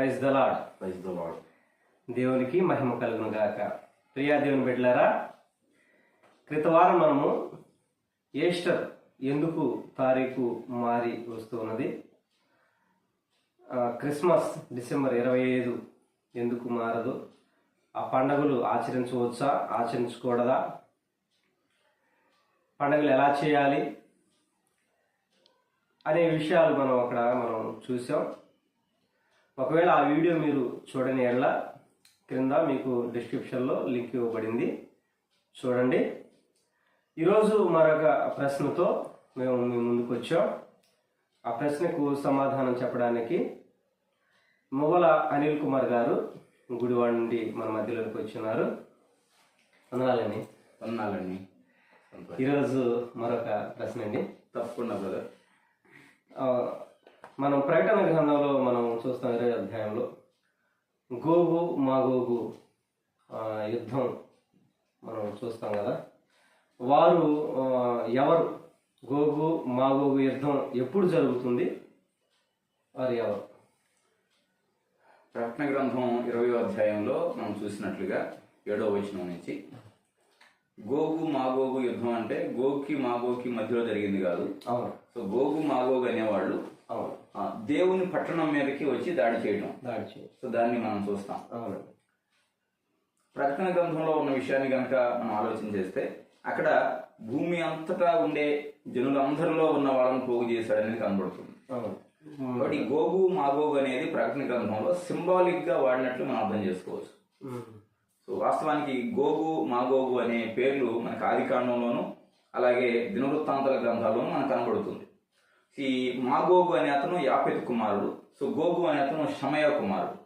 Praise the Lord praise the Lord దేవునికి మహిమ కలుగును గాక. ప్రియా దేవుని బిడ్డలారా క్రితవారం మనము ఈస్టర్ ఎందుకు తారీఖు మారి వస్తున్నది? క్రిస్మస్ డిసెంబర్ ఇరవై ఐదు ఎందుకు మారదు? ఆ పండగలు ఆచరించవచ్చా? ఆచరించకూడదా పండగలు ఎలా చేయాలి? అనే విషయాలు మనం అక్కడ మనం చూసాం. ఒకవేళ ఆ వీడియో మీరు చూడని ఎడల క్రింద మీకు డిస్క్రిప్షన్లో లింక్ ఇవ్వబడింది. చూడండి. ఈరోజు మరొక ప్రశ్నతో మేము మీ ముందుకు వచ్చాం. ఆ ప్రశ్నకు సమాధానం చెప్పడానికి మువ్వల అనిల్ కుమార్ గారు గుడివాడ నుండి మన మధ్యలోకి వచ్చినారు. వందనాలండి. వందనాలండి. ఈరోజు మరొక ప్రశ్న అండి. తప్పకుండా బ్రదర్ మనం ప్రకటన గ్రంథంలో మనం చూస్తాం ఇరవై అధ్యాయంలో. గోగు మాగోగు యుద్ధం మనం చూస్తాం కదా. వారు ఎవరు? గోగు మాగోగు యుద్ధం ఎప్పుడు జరుగుతుంది? వారు ఎవరు? ప్రకటన గ్రంథం ఇరవై అధ్యాయంలో మనం చూసినట్లుగా ఏడో వచనం నుంచి గోగు మాగోగు యుద్ధం అంటే గోగుకి మాగోకి మధ్యలో జరిగింది కాదు. అవును. సో గోగు మాగోగు అనేవాళ్ళు అవును. దేవుని పట్టణం మీదకి వచ్చి దాడి చేయడం దాడి చేయి సో దాన్ని మనం చూస్తాం. ప్రకటన గ్రంథంలో ఉన్న విషయాన్ని కనుక మనం ఆలోచన చేస్తే అక్కడ భూమి అంతటా ఉండే జనులందరిలో ఉన్న వాళ్ళని పోగు చేశాడనేది కనబడుతుంది. కాబట్టి గోగు మాగోగు అనేది ప్రకటన గ్రంథంలో సింబాలిక్గా వాడినట్లు మనం అర్థం చేసుకోవచ్చు. సో వాస్తవానికి గోగు మాగోగు అనే పేర్లు మనకు ఆది కాండంలోను అలాగే దినవృత్తాంతర గ్రంథాల్లోనూ మనకు కనబడుతుంది. ఈ మాగోగు అనే అతను యాపెత్ కుమారుడు. సో గోగు అనే అతను షమయ కుమారుడు.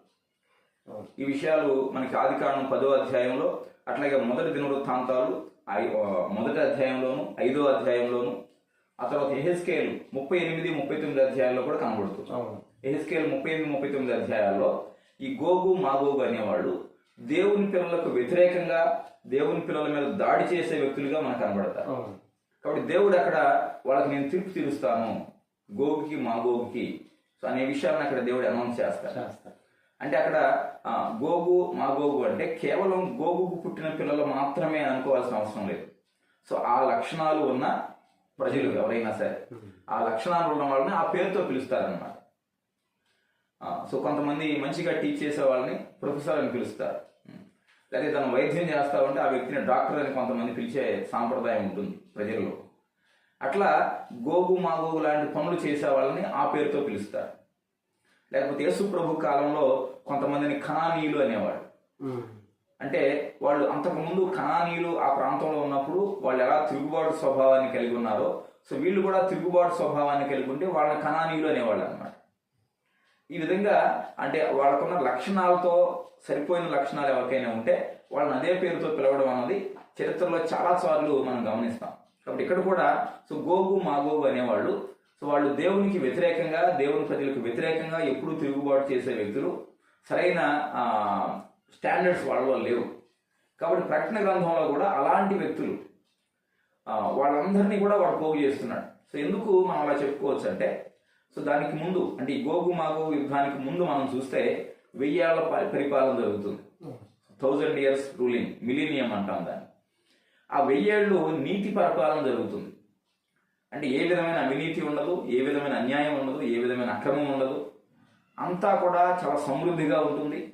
ఈ విషయాలు మనకి ఆది కాండం పదో అధ్యాయంలో అట్లాగే మొదటి దినవృత్తాంతాలు మొదటి అధ్యాయంలోను ఐదో అధ్యాయంలోను ఆ తర్వాత ఎహెస్కేల్ ముప్పై ఎనిమిది ముప్పై తొమ్మిది అధ్యాయాల్లో కూడా కనబడుతుంది. ఎహెస్కేల్ ముప్పై ఎనిమిది ముప్పై తొమ్మిది అధ్యాయాల్లో ఈ గోగు మాగోగు అనేవాళ్ళు దేవుని పిల్లలకు వ్యతిరేకంగా దేవుని పిల్లల మీద దాడి చేసే వ్యక్తులుగా మనకు కనబడతారు. కాబట్టి దేవుడు అక్కడ వాళ్ళకి నేను తీర్పు తీరుస్తాను గోగుకి మాగోగుకి సో అనే విషయాలను అక్కడ దేవుడు అనౌన్స్ చేస్తారు అంటే అక్కడ గోగు మాగోగు అంటే కేవలం గోగుకు పుట్టిన పిల్లలు మాత్రమే అనుకోవాల్సిన అవసరం లేదు. సో ఆ లక్షణాలు ఉన్న ప్రజలు ఎవరైనా సరే ఆ లక్షణాలు ఉన్న వాళ్ళని ఆ పేరుతో పిలుస్తారనమాట సో కొంతమంది మంచిగా టీచ్ చేసే వాళ్ళని ప్రొఫెసర్ అని పిలుస్తారు. లేదా తను వైద్యం చేస్తా ఉంటే ఆ వ్యక్తిని డాక్టర్ అని కొంతమంది పిలిచే సాంప్రదాయం ఉంటుంది ప్రజల్లో. అట్లా గోగు మాగోగు లాంటి పనులు చేసే వాళ్ళని ఆ పేరుతో పిలుస్తారు. లేకపోతే యేసు ప్రభు కాలంలో కొంతమందిని ఖనానీయులు అనేవాడు. అంటే వాళ్ళు అంతకుముందు ఖనానీయులు ఆ ప్రాంతంలో ఉన్నప్పుడు వాళ్ళు ఎలా తిరుగుబాటు స్వభావాన్ని కలిగి ఉన్నారో సో వీళ్ళు కూడా తిరుగుబాటు స్వభావాన్ని కలిగి ఉంటే వాళ్ళని ఖనానీయులు అనేవాళ్ళు అనమాట ఈ విధంగా అంటే వాళ్ళకున్న లక్షణాలతో సరిపోయిన లక్షణాలు ఎవరికైనా ఉంటే వాళ్ళని అదే పేరుతో పిలవడం అన్నది చరిత్రలో చాలా సార్లు మనం గమనిస్తాం. కాబట్టి ఇక్కడ కూడా సో గోగు మాగోగు అనేవాళ్ళు సో వాళ్ళు దేవునికి వ్యతిరేకంగా దేవుని ప్రజలకు వ్యతిరేకంగా ఎప్పుడూ తిరుగుబాటు చేసే వ్యక్తులు. సరైన స్టాండర్డ్స్ వాళ్ళలో లేవు. కాబట్టి ప్రకటన గ్రంథంలో కూడా అలాంటి వ్యక్తులు వాళ్ళందరినీ కూడా వాడు పోగు చేస్తున్నాడు. సో ఎందుకు మనం అలా చెప్పుకోవచ్చు అంటే సో దానికి ముందు అంటే ఈ గోగు మాగోగు యుద్ధానికి ముందు మనం చూస్తే వెయ్యేళ్ళ పరిపాలన జరుగుతుంది. థౌజండ్ ఇయర్స్ రూలింగ్ మిలీనియం అంటాం దాన్ని. ఆ వెయ్యేళ్ళు నీతి పరిపాలన జరుగుతుంది. అంటే ఏ విధమైన అవినీతి ఉండదు ఏ విధమైన అన్యాయం ఉండదు ఏ విధమైన అక్రమం ఉండదు. అంతా కూడా చాలా సమృద్ధిగా ఉంటుంది.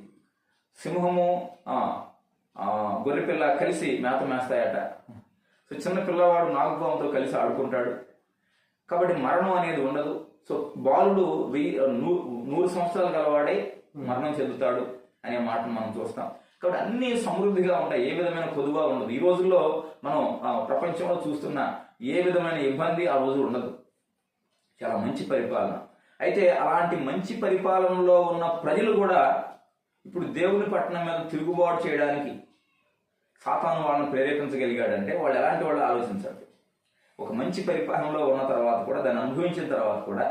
సింహము గొర్రెపిల్ల కలిసి మేత మేస్తాయట. సో చిన్న పిల్లవాడు నాగుపాముతో కలిసి ఆడుకుంటాడు. కాబట్టి మరణం అనేది ఉండదు. సో బాలుడు వెయ్యి నూ- నూరు సంవత్సరాలు గలవాడే మరణం చెందుతాడు అనే మాటను మనం చూస్తాం. కాబట్టి అన్ని సమృద్ధిగా ఉంటాయి ఏ విధమైన పొదుగా ఉండదు. ఈ రోజుల్లో మనం ప్రపంచంలో చూస్తున్న ఏ విధమైన ఇబ్బంది ఆ రోజు ఉండదు. చాలా మంచి పరిపాలన. అయితే అలాంటి మంచి పరిపాలనలో ఉన్న ప్రజలు కూడా ఇప్పుడు దేవుని పట్టణం మీద తిరుగుబాటు చేయడానికి సాతాను వాళ్ళని ప్రేరేపించగలిగాడంటే వాళ్ళు ఎలాంటి వాళ్ళు ఆలోచించండి ఒక మంచి పరిపాలనలో ఉన్న తర్వాత కూడా దాన్ని అనుభవించిన తర్వాత కూడా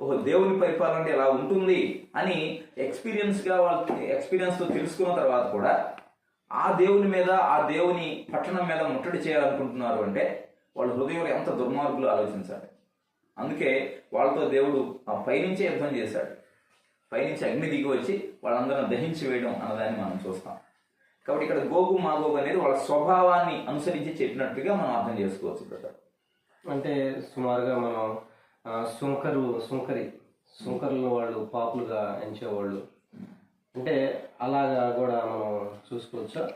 ఓహో దేవుని పరిపాలన అంటే ఎలా ఉంటుంది అని ఎక్స్పీరియన్స్గా వాళ్ళు ఎక్స్పీరియన్స్తో తెలుసుకున్న తర్వాత కూడా ఆ దేవుని మీద ఆ దేవుని పట్టణం మీద ముట్టడి చేయాలనుకుంటున్నారు అంటే వాళ్ళ హృదయంలో ఎంత దుర్మార్గులు ఆలోచించాలి. అందుకే వాళ్ళతో దేవుడు ఆ పైనుంచే యుద్ధం చేశాడు. పైనుంచి అగ్ని దిగి వచ్చి వాళ్ళందరిని దహించి వేయడం అన్నదాన్ని మనం చూస్తాం. కాబట్టి ఇక్కడ గోగు మాగోగు అనేది వాళ్ళ స్వభావాన్ని అనుసరించి చెప్పినట్టుగా మనం అర్థం చేసుకోవచ్చు బ్రదర్. అంటే సుమారుగా మనం సుంకరు సుంకరి సుంకరులు వాళ్ళు పాపులుగా ఎంచేవాళ్ళు. అంటే అలాగా కూడా మనం చూసుకోవచ్చా?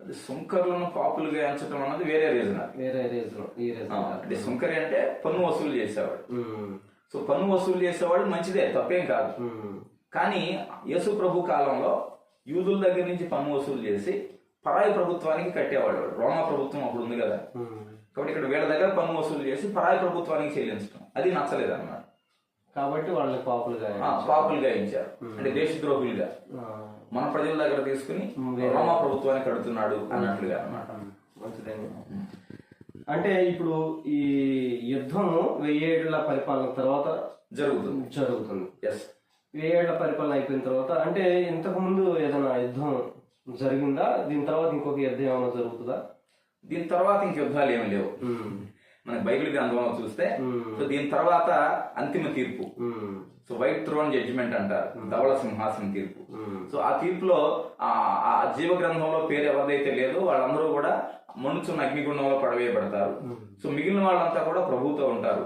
అది సుంకరులను పాపులుగా ఎంచడం అన్నది వేరే రీజన్ వేరే రీజన్ ఈ రీజన్ అంటే సుంకరి అంటే పన్ను వసూలు చేసేవాడు. సో పన్ను వసూలు చేసేవాడు మంచిదే తప్పేం కాదు. కానీ యేసు ప్రభు కాలంలో యూదుల దగ్గర నుంచి పన్ను వసూలు చేసి పరాయి ప్రభుత్వానికి కట్టేవాడు వాడు. రోమా ప్రభుత్వం అప్పుడు ఉంది కదా. కాబట్టి ఇక్కడ వీళ్ళ దగ్గర పన్ను వసూలు చేసి పరాయి ప్రభుత్వానికి చెల్లించడం అది నచ్చలేదు అన్నమాట కాబట్టి వాళ్ళని పాపులుగా పాపులుగా ఇచ్చారు అంటే దేశద్రోహులుగా. మన ప్రజల దగ్గర తీసుకుని రోమా ప్రభుత్వానికి కడుతున్నాడు అన్నట్లుగా అన్నమాట. మంచిదండి. అంటే ఇప్పుడు ఈ యుద్ధము వెయ్యేళ్ళ పరిపాలన తర్వాత జరుగుతుంది. జరుగుతుంది. ఎస్ వెయ్యేళ్ళ పరిపాలన అయిపోయిన తర్వాత అంటే ఇంతకు ముందు ఏదైనా యుద్ధం జరిగిందా? దీని తర్వాత ఇంకొక యుద్ధం ఏమైనా జరుగుతుందా? దీని తర్వాత ఇంక యుద్ధాలు ఏమి లేవు. మనకి బైబిల్ గ్రంథంలో చూస్తే సో దీని తర్వాత అంతిమ తీర్పు. సో వైట్ థ్రోన్ జడ్జిమెంట్ అంటారు ధవళ సింహాసనం తీర్పు. సో ఆ తీర్పులో ఆ జీవ గ్రంథంలో పేరు ఎవరిదైతే లేదో వాళ్ళందరూ కూడా మనుచున్న అగ్నిగుండంలో పడవేయబడతారు. సో మిగిలిన వాళ్ళంతా కూడా ప్రభుతో ఉంటారు.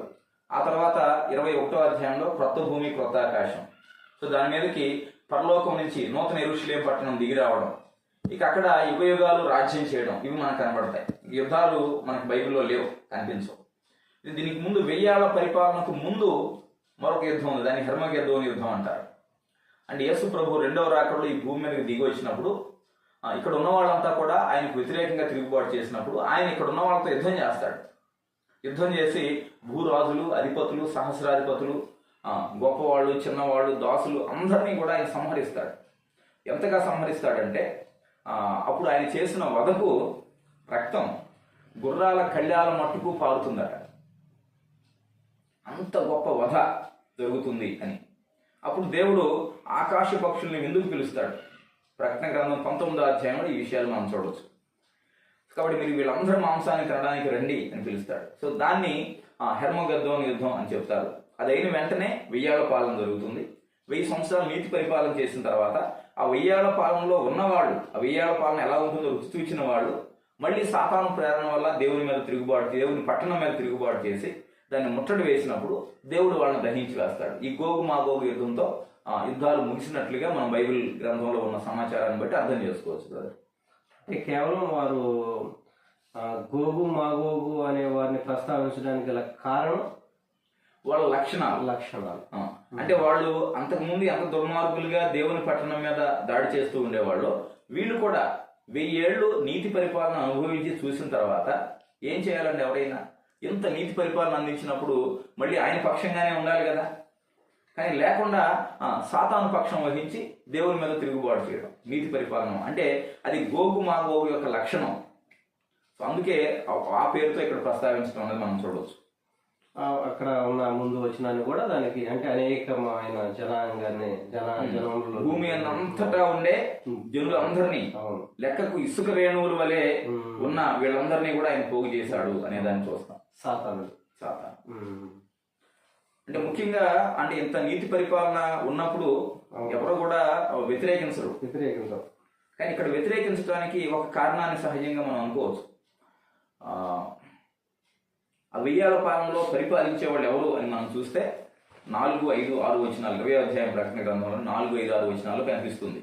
ఆ తర్వాత ఇరవై ఒకటో అధ్యాయంలో క్రొత్త భూమి క్రొత్త ఆకాశం. సో దాని మీదకి పరలోకం నుంచి నూతన ఎరుషులేం పట్టణం దిగి రావడం. ఇక అక్కడ యుగ యుగాలు రాజ్యం చేయడం ఇవి మనకు కనబడతాయి. యుద్ధాలు మనకు బైబిల్లో లేవు కనిపించవు. ఇది దీనికి ముందు వెయ్యాల పరిపాలనకు ముందు మరొక యుద్ధం ఉంది దాన్ని హెర్మగెద్దోని యుద్ధం అంటారు. అంటే యేసు ప్రభు రెండవ రాకడలో ఈ భూమి మీదకి దిగి వచ్చినప్పుడు ఇక్కడ ఉన్న వాళ్ళంతా కూడా ఆయనకు వ్యతిరేకంగా తిరుగుబాటు చేసినప్పుడు ఆయన ఇక్కడ ఉన్న వాళ్ళతో యుద్ధం చేస్తాడు. యుద్ధం చేసి భూరాజులు అధిపతులు సహస్రాధిపతులు గొప్పవాళ్ళు చిన్నవాళ్ళు దాసులు అందరినీ కూడా ఆయన సంహరిస్తాడు. ఎంతగా సంహరిస్తాడంటే అప్పుడు ఆయన చేసిన వధకు రక్తం గుర్రాల కళ్యాల మట్టుకు పారుతుందట. అంత గొప్ప వధ జరుగుతుంది అని. అప్పుడు దేవుడు ఆకాశ పక్షుల్ని ఎందుకు పిలుస్తాడు. ప్రకటన గ్రంథం పంతొమ్మిదో అధ్యాయంలో ఈ విషయాలు మనం చూడవచ్చు కాబట్టి మీరు వీళ్ళందరూ మాంసాన్ని తినడానికి రండి అని పిలుస్తాడు. సో దాన్ని హెర్మగద్దోని యుద్ధం అని చెప్తారు. అది అయిన వెంటనే వెయ్యాల పాలన జరుగుతుంది. వెయ్యి సంవత్సరాలు నీతి పరిపాలన చేసిన తర్వాత ఆ వెయ్యాల పాలనలో ఉన్నవాళ్ళు ఆ వెయ్యాల పాలన ఎలా ఉంటుందో రుచి చూచిన వాళ్ళు మళ్ళీ సాతాను ప్రేరణ వల్ల దేవుని మీద తిరుగుబాటు దేవుని పట్టణం మీద తిరుగుబాటు చేసి దాన్ని ముట్టడి వేసినప్పుడు దేవుడు వాళ్ళని దహించి వేస్తాడు. ఈ గోగు మా గోగు యుద్ధంతో ఆ, యుద్ధాలు ముగిసినట్లుగా మనం బైబిల్ గ్రంథంలో ఉన్న సమాచారాన్ని బట్టి అర్థం చేసుకోవచ్చు బ్రదర్. అంటే కేవలం వారు ఆ, గోగు మాగోగు అనే వారిని ప్రస్తావించడానికి గల కారణం వాళ్ళ లక్షణాలు. లక్షణాలు. అంటే వాళ్ళు అంతకుముందు ఎంత దుర్మార్గులుగా దేవుని పట్టణం మీద దాడి చేస్తూ ఉండేవాళ్ళు వీళ్ళు కూడా వెయ్యి ఏళ్ళు నీతి పరిపాలన అనుభవించి చూసిన తర్వాత ఏం చేయాలండి ఎవరైనా? ఇంత నీతి పరిపాలన అందించినప్పుడు మళ్ళీ ఆయన పక్షంగానే ఉండాలి కదా? కానీ లేకుండా సాతాను పక్షం వహించి దేవుని మీద తిరుగుబాటు చేయడం నీతి పరిపాలన. అంటే అది గోగు మా గోగు యొక్క లక్షణం. సో అందుకే ఆ- పేరుతో ఇక్కడ ప్రస్తావించడం అనేది మనం చూడవచ్చు. అక్కడ ఉన్న ముందు వచ్చినాన్ని కూడా దానికి అంటే అనేకమైన జనాంగాన్ని జన జనములు భూమి అంతటా ఉండే జనులందరినీ అవును. లెక్కకు ఇసుక రేణువుల వలె ఉన్న వీళ్ళందరినీ కూడా ఆయన పోగు చేశాడు అనే దాన్ని చూస్తాం. సాతాను. సాతాను. అంటే ముఖ్యంగా అంటే ఇంత నీతి పరిపాలన ఉన్నప్పుడు ఎవరు కూడా వ్యతిరేకించరు. వ్యతిరేకంతో కానీ ఇక్కడ వ్యతిరేకించడానికి ఒక కారణాన్ని సహజంగా మనం అనుకోవచ్చు. ఆ, వెయ్యాల పాలనలో పరిపాలించే వాళ్ళు ఎవరు అని మనం చూస్తే నాలుగు ఐదు ఆరు వచనాలు ఇరవై అధ్యాయం ప్రకటన గ్రంథంలో నాలుగు ఐదు ఆరు వచనాలు కనిపిస్తుంది.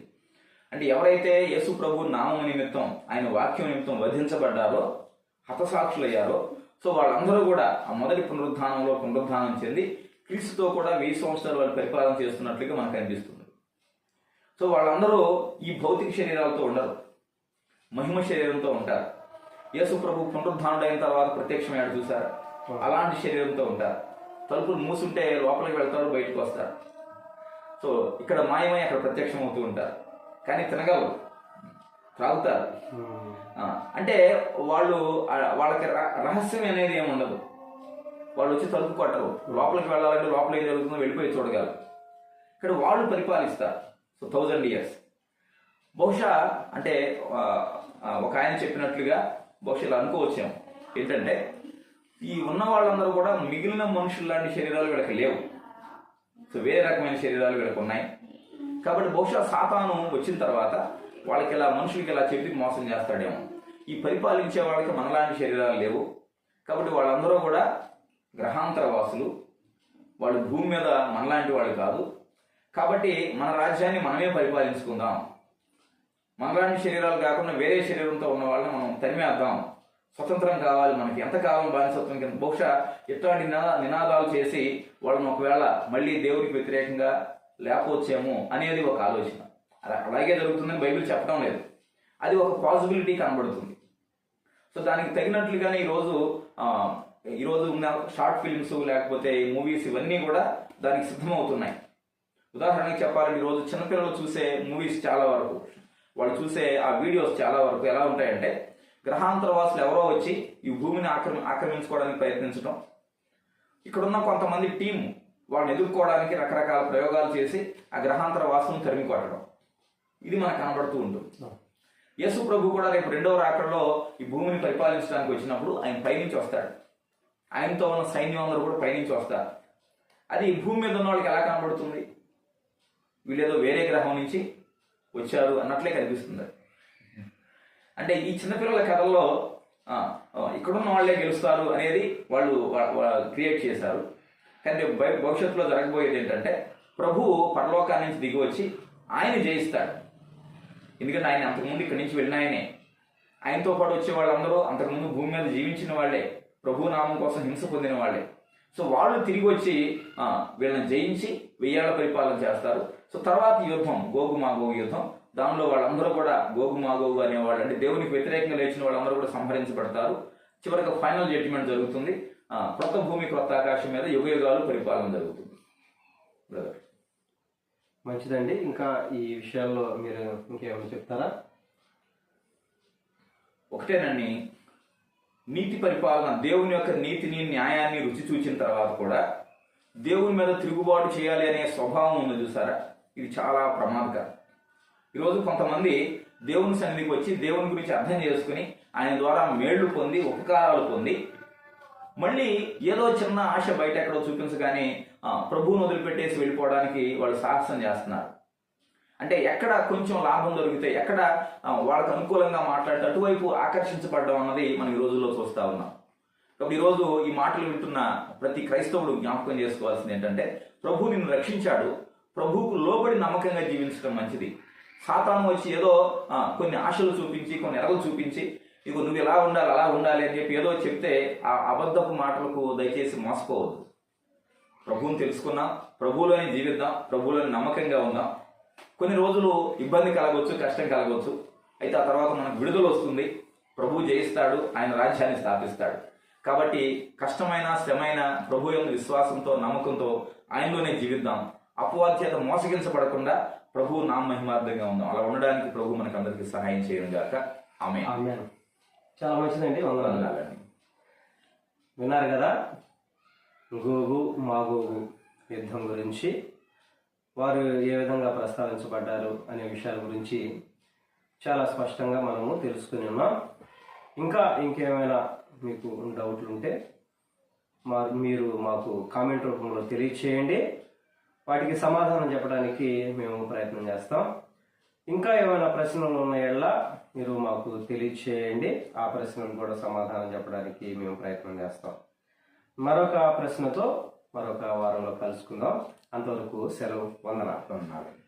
అంటే ఎవరైతే యేసు ప్రభు నామం నిమిత్తం ఆయన వాక్యం నిమిత్తం వధించబడ్డారో హతసాక్షులయ్యారో సో వాళ్ళందరూ కూడా ఆ మొదటి పునరుద్ధానంలో పునరుద్ధానం చెంది క్రీస్తుతో కూడా వెయ్యి సంవత్సరాలు వాళ్ళు పరిపాలన చేస్తున్నట్లుగా మనకు కనిపిస్తుంది. సో వాళ్ళందరూ ఈ భౌతిక శరీరాలతో ఉండరు. మహిమ శరీరంతో ఉంటారు. యేసు ప్రభు పునరుద్ధానుడైన తర్వాత ప్రత్యక్షమయ్యాడు చూసారా? అలాంటి శరీరంతో ఉంటారు. తలుపులు మూసుంటే లోపలికి వెళ్తారు బయటకు వస్తారు. సో ఇక్కడ మాయమై అక్కడ ప్రత్యక్షం అవుతూ ఉంటారు. కానీ తినగలరు. త్రాగుతారు. ఆ, అంటే వాళ్ళు వాళ్ళకి రహస్యం అనేది ఏమి ఉండదు. వాళ్ళు వచ్చి తలుపు కొట్టరు. లోపలికి వెళ్ళాలంటే లోపల ఏం జరుగుతుందో వెళ్ళిపోయి చూడగలరు. ఇక్కడ వాళ్ళు పరిపాలిస్తారు. సో థౌజండ్ ఇయర్స్ బహుశా అంటే ఒక ఆయన చెప్పినట్లుగా బహుశా ఇలా అనుకోవచ్చాము. ఏంటంటే ఈ ఉన్న వాళ్ళందరూ కూడా మిగిలిన మనుషులు లాంటి శరీరాలు వీళ్ళకి లేవు. సో వేరే రకమైన శరీరాలు వీళ్ళకి ఉన్నాయి. కాబట్టి బహుశా సాతాను వచ్చిన తర్వాత వాళ్ళకి ఇలా మనుషులకి ఇలా చెప్పి మోసం చేస్తాడేమో. ఈ పరిపాలించే వాళ్ళకి మనలాంటి శరీరాలు లేవు. కాబట్టి వాళ్ళందరూ కూడా గ్రహాంతర వాసులు. వాళ్ళు భూమి మీద మనలాంటి వాళ్ళు కాదు. కాబట్టి మన రాజ్యాన్ని మనమే పరిపాలించుకుందాం. మనలాంటి శరీరాలు కాకుండా వేరే శరీరంతో ఉన్న వాళ్ళని మనం తరిమేద్దాం. స్వతంత్రం కావాలి మనకి. ఎంత కావాలి బానిసత్వం కింద? బహుశా ఇట్లాంటి నినాదాలు చేసి వాళ్ళని ఒకవేళ మళ్ళీ దేవుడికి వ్యతిరేకంగా లేకపోవచ్చేమో అనేది ఒక ఆలోచన. అలా అలాగే జరుగుతుందని బైబిల్ చెప్పడం లేదు. అది ఒక పాసిబిలిటీ కనబడుతుంది. సో దానికి తగినట్లుగానే ఈరోజు ఈరోజు ఉన్న షార్ట్ ఫిల్మ్స్ లేకపోతే మూవీస్ ఇవన్నీ కూడా దానికి సిద్ధమవుతున్నాయి. ఉదాహరణకి చెప్పాలంటే ఈరోజు చిన్నపిల్లలు చూసే మూవీస్ చాలా వరకు వాళ్ళు చూసే ఆ వీడియోస్ చాలా వరకు ఎలా ఉంటాయంటే గ్రహాంతర వాసులు ఎవరో వచ్చి ఈ భూమిని ఆక్రమి ఆక్రమించుకోవడానికి ప్రయత్నించడం ఇక్కడున్న కొంతమంది టీం వాళ్ళని ఎదుర్కోవడానికి రకరకాల ప్రయోగాలు చేసి ఆ గ్రహాంతర వాసులను తరిమి కొట్టడం. ఇది మనకు కనబడుతూ ఉంటుంది. యేసు ప్రభు కూడా రేపు రెండవ రాకడలో ఈ భూమిని పరిపాలించడానికి వచ్చినప్పుడు ఆయన పైనుంచి వస్తాడు. ఆయనతో ఉన్న సైన్యం అందరూ కూడా పైనుంచి వస్తారు. అది ఈ భూమి మీద ఉన్న వాళ్ళకి ఎలా కనబడుతుంది? వీళ్ళేదో వేరే గ్రహం నుంచి వచ్చారు అన్నట్లే కనిపిస్తుంది. అంటే ఈ చిన్నపిల్లల కథల్లో ఇక్కడున్న వాళ్ళే గెలుస్తారు అనేది వాళ్ళు క్రియేట్ చేశారు. కానీ భవిష్యత్తులో జరగబోయేది ఏంటంటే ప్రభు పరలోకాన్ని నుంచి దిగి వచ్చి ఆయన జయిస్తాడు. ఎందుకంటే ఆయన అంతకుముందు ఇక్కడి నుంచి వెళ్ళిన ఆయనే. ఆయనతో పాటు వచ్చే వాళ్ళందరూ అంతకుముందు భూమి మీద జీవించిన వాళ్ళే. ప్రభు నామం కోసం హింస పొందిన వాళ్ళే. సో వాళ్ళు తిరిగి వచ్చి వీళ్ళని జయించి వెయ్యాళ్ళ పరిపాలన చేస్తారు. సో తర్వాత యుద్ధం గోగు మాగోగు యుద్ధం. దానిలో వాళ్ళందరూ కూడా గోగు మాగోగు అనేవాళ్ళు అంటే దేవునికి వ్యతిరేకంగా లేచిన వాళ్ళందరూ కూడా సంహరించబడతారు. చివరికి ఫైనల్ జడ్జిమెంట్ జరుగుతుంది. క్రొత్త భూమి క్రొత్త ఆకాశం మీద యుగ యుగాలు పరిపాలన జరుగుతుంది. బ్రదర్ మంచిదండి. ఇంకా ఈ విషయాల్లో మీరు ఇంకేమైనా చెప్తారా? ఒకటేనండి నీతి పరిపాలన దేవుని యొక్క నీతిని న్యాయాన్ని రుచి చూచిన తర్వాత కూడా దేవుని మీద తిరుగుబాటు చేయాలి అనే స్వభావం ఉంది చూసారా? ఇది చాలా ప్రమాదకరం. ఈరోజు కొంతమంది దేవుని సన్నిధికి వచ్చి దేవుని గురించి అర్థం చేసుకుని ఆయన ద్వారా మేళ్ళు పొంది ఉపకారాలు పొంది మళ్ళీ ఏదో చిన్న ఆశ బయట ఎక్కడో చూపించగానే ప్రభువును వదిలిపెట్టేసి వెళ్ళిపోవడానికి వాళ్ళు సాహసం చేస్తున్నారు. అంటే ఎక్కడ కొంచెం లాభం దొరికితే ఎక్కడ వాళ్ళకు అనుకూలంగా మాట్లాడితే అటువైపు ఆకర్షించబడడం అన్నది మనం ఈ రోజుల్లో చూస్తా ఉన్నాం. కాబట్టి ఈ రోజు ఈ మాటలు వింటున్న ప్రతి క్రైస్తవుడు జ్ఞాపకం చేసుకోవాల్సింది ఏంటంటే ప్రభు నిన్ను రక్షించాడు. ప్రభువుకు లోబడి నమ్మకంగా జీవించడం మంచిది. సాతాను వచ్చి ఏదో కొన్ని ఆశలు చూపించి కొన్ని ఎరగలు చూపించి ఇగో నువ్వు ఇలా ఉండాలి అలా ఉండాలి అని చెప్పి ఏదో చెప్తే ఆ అబద్ధపు మాటలకు దయచేసి మోసపోవద్దు. ప్రభువుని తెలుసుకుందాం ప్రభువులోని జీవిద్దాం ప్రభువులోని నమ్మకంగా ఉందాం. కొన్ని రోజులు ఇబ్బంది కలగవచ్చు కష్టం కలగవచ్చు అయితే ఆ తర్వాత మనకు విడుదల వస్తుంది. ప్రభు జయిస్తాడు ఆయన రాజ్యాన్ని స్థాపిస్తాడు. కాబట్టి కష్టమైన శ్రమైన ప్రభు యొక్క విశ్వాసంతో నమ్మకంతో ఆయనలోనే జీవిద్దాం. అపవాద చేత మోసగించబడకుండా ప్రభు నామ మహిమార్థంగా ఉందాం. అలా ఉండడానికి ప్రభు మనకు అందరికీ సహాయం చేయడం గాక. ఆమె. చాలా మంచిదండి. వందనాలు. విన్నారు కదా? గోగు మాగోగు యుద్ధం గురించి. వారు ఏ విధంగా ప్రస్తావించబడ్డారు అనే విషయాల గురించి చాలా స్పష్టంగా మనము తెలుసుకుని ఉన్నాం. ఇంకా ఇంకేమైనా మీకు డౌట్లు ఉంటే మా మీరు మాకు కామెంట్ రూపంలో తెలియచేయండి. వాటికి సమాధానం చెప్పడానికి మేము ప్రయత్నం చేస్తాం. ఇంకా ఏమైనా ప్రశ్నలు ఉన్నాయల్లా మీరు మాకు తెలియచేయండి. ఆ ప్రశ్నలు కూడా సమాధానం చెప్పడానికి మేము ప్రయత్నం చేస్తాం. మరొక ప్రశ్నతో మరొక వారంలో కలుసుకుందాం. అంతవరకు సెలవు వందనాలు.